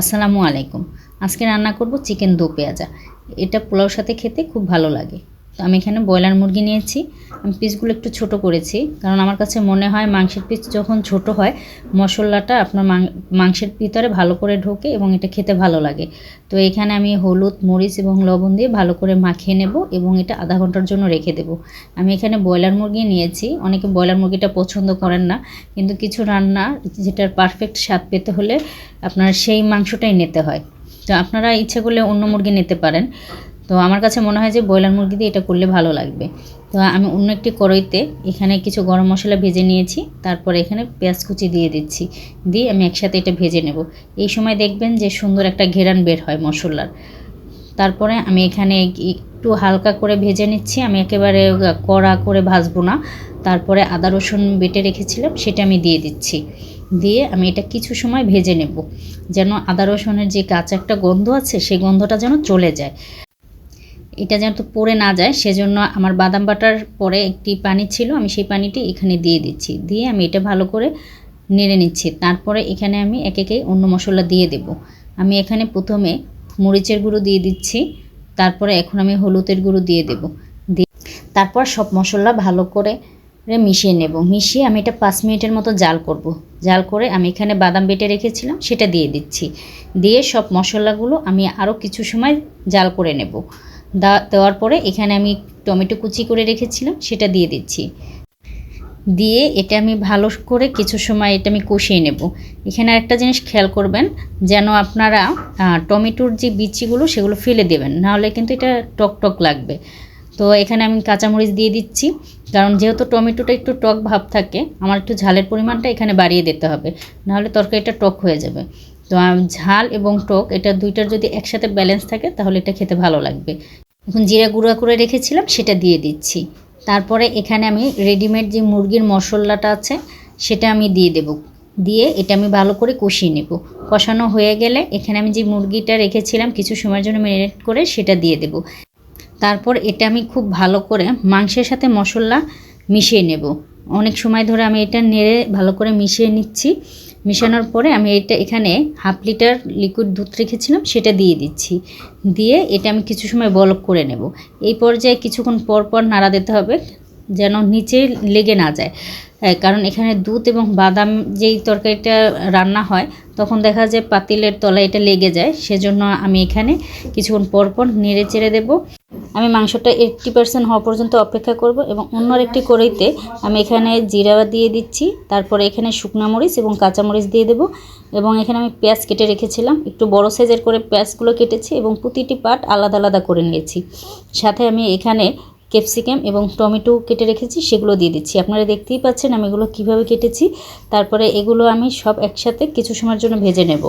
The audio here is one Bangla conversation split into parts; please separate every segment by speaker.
Speaker 1: আসসালামু আলাইকুম। আজকে রান্না করব চিকেন দো পেঁয়াজা। এটা পোলাওর সাথে খেতে খুব ভালো লাগে। আমি এখানে ব্রয়লার মুরগি নিয়েছি। আমি পিসগুলো একটু ছোট করেছি, কারণ আমার কাছে মনে হয় মাংসের পিস যখন ছোট হয়, মশলাটা আপনার মাংসের ভিতরে ভালো করে ঢোকে এবং এটা খেতে ভালো লাগে। তো এখানে আমি হলুদ, মরিচ এবং লবণ দিয়ে ভালো করে মাখিয়ে নেব এবং এটা আধা ঘণ্টার জন্য রেখে দেব। আমি এখানে ব্রয়লার মুরগি নিয়েছি, অনেকে ব্রয়লার মুরগিটা পছন্দ করেন না, কিন্তু কিছু রান্না যেটার পারফেক্ট স্বাদ পেতে হলে আপনার সেই মাংসটাই নিতে হয়। তো আপনারা ইচ্ছে করলে অন্য মুরগি নিতে পারেন। তো আমার কাছে মনে হয় যে ব্রয়লার মুরগি দিয়ে এটা করলে ভালো লাগবে। তো আমি অন্য একটি কড়াইতে এখানে কিছু গরম মশলা ভেজে নিয়েছি, তারপর এখানে পেঁয়াজ কুচি দিয়ে দিচ্ছি, দিয়ে আমি একসাথে এটা ভেজে নেব। এই সময় দেখবেন যে সুন্দর একটা ঘেরান বের হয় মশলার। তারপরে আমি এখানে একটু হালকা করে ভেজে নিচ্ছি, আমি একেবারে কড়া করে ভাজবো না। তারপরে আদা রসুন বেটে রেখেছিলাম, সেটা আমি দিয়ে দিচ্ছি। দিয়ে আমি এটা কিছু সময় ভেজে নেব, যেন আদা রসুনের যে কাঁচা একটা গন্ধ আছে সেই গন্ধটা যেন চলে যায়। এটা যেন তো পড়ে না যায়, সেজন্য আমার বাদাম বাটার পরে একটি পানি ছিল, আমি সেই পানিটি এখানে দিয়ে দিচ্ছি। দিয়ে আমি এটা ভালো করে নেড়ে নিচ্ছি। তারপরে এখানে আমি এক একে অন্য মশলা দিয়ে দেব। আমি এখানে প্রথমে মরিচের গুঁড়ো দিয়ে দিচ্ছি, তারপরে এখন আমি হলুদের গুঁড়ো দিয়ে দেব। দিয়ে তারপর সব মশলা ভালো করে মিশিয়ে নেব। মিশিয়ে আমি এটা পাঁচ মিনিটের মতো জাল করব। জাল করে আমি এখানে বাদাম বেটে রেখেছিলাম, সেটা দিয়ে দিচ্ছি। দিয়ে সব মশলাগুলো আমি আরও কিছু সময় জাল করে নেব। দেওয়ার পরে এখানে আমি টমেটো কুচি করে রেখেছিলাম, সেটা দিয়ে দিচ্ছি। দিয়ে এটা আমি ভালো করে কিছু সময় এটা আমি কষিয়ে নেব। এখানে একটা জিনিস খেয়াল করবেন, যেন আপনারা টমেটোর যে বিচিগুলো সেগুলো ফেলে দেবেন, নাহলে কিন্তু এটা টক টক লাগবে। তো এখানে আমি কাঁচামরিচ দিয়ে দিচ্ছি, কারণ যেহেতু টমেটোটা একটু টক ভাব থাকে, আমার একটু ঝালের পরিমাণটা এখানে বাড়িয়ে দিতে হবে, নাহলে তরকারিটা টক হয়ে যাবে। তো ঝাল এবং টক, এটা দুইটার যদি একসাথে ব্যালেন্স থাকে, তাহলে এটা খেতে ভালো লাগবে। এখন জিরা গুঁড়া করে রেখেছিলাম, সেটা দিয়ে দিচ্ছি। তারপরে এখানে আমি রেডিমেড যে মুরগির মশলাটা আছে, সেটা আমি দিয়ে দেব। দিয়ে এটা আমি ভালো করে কষিয়ে নেব। কষানো হয়ে গেলে এখানে আমি যে মুরগিটা রেখেছিলাম, কিছু সময়ের জন্য ম্যারিনেট করে সেটা দিয়ে দেব। তারপর এটা আমি খুব ভালো করে মাংসের সাথে মশলা মিশিয়ে নেব। অনেক সময় ধরে আমি এটা নেড়ে ভালো করে মিশিয়ে নিচ্ছি। মিশানোর পরে আমি এটা এখানে হাফ লিটার লিকুইড দুধ রেখেছিলাম, সেটা দিয়ে দিচ্ছি। দিয়ে এটা আমি কিছু সময় বলক করে নেব। এই পর্যায়ে কিছুক্ষণ পর পর নাড়া দিতে হবে যেন নিচে লেগে না যায়। কারণ এখানে দুধ এবং বাদাম যেই তরকারিটা রান্না হয়, তখন দেখা যায় পাতিলের তলায় এটা লেগে যায়। সেজন্য আমি এখানে কিছুক্ষণ পর পর নেড়ে চেড়ে দেবো। আমি মাংসটা এইটটি পার্সেন্ট হওয়া পর্যন্ত অপেক্ষা করব এবং অন্য একটি কড়াইতে আমি এখানে জিরা দিয়ে দিচ্ছি, তারপরে এখানে শুকনা মরিচ এবং কাঁচামরিচ দিয়ে দেব এবং এখানে আমি পেঁয়াজ কেটে রেখেছিলাম, একটু বড় সাইজের করে পেঁয়াজগুলো কেটেছি এবং প্রতিটি পাট আলাদা আলাদা করে নিয়েছি। সাথে আমি এখানে ক্যাপসিকাম এবং টমেটো কেটে রেখেছি, সেগুলো দিয়ে দিচ্ছি। আপনারা দেখতেই পাচ্ছেন আমি এগুলো কীভাবে কেটেছি। তারপরে এগুলো আমি সব একসাথে কিছু সময়ের জন্য ভেজে নেব।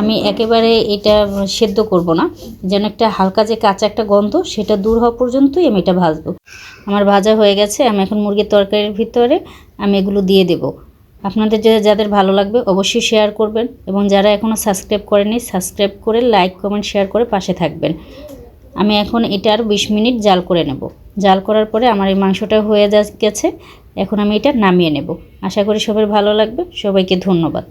Speaker 1: আমি একেবারে এটা সেদ্ধ করব না, যেন একটা হালকা যে কাঁচা একটা গন্ধ, সেটা দূর হওয়া পর্যন্তই আমি এটা ভাজবো। আমার ভাজা হয়ে গেছে, আমি এখন মুরগির তরকারির ভিতরে আমি এগুলো দিয়ে দেব। আপনাদের যে যাদের ভালো লাগবে অবশ্যই শেয়ার করবেন এবং যারা এখনও সাবস্ক্রাইব করেনি সাবস্ক্রাইব করে, লাইক, কমেন্ট, শেয়ার করে পাশে থাকবেন। আমি এখন এটার আরও বিশ মিনিট জাল করে নেব। জাল করার পরে আমার এই মাংসটা হয়ে গেছে। এখন আমি এটা নামিয়ে নেব। আশা করি সবার ভালো লাগবে। সবাইকে ধন্যবাদ।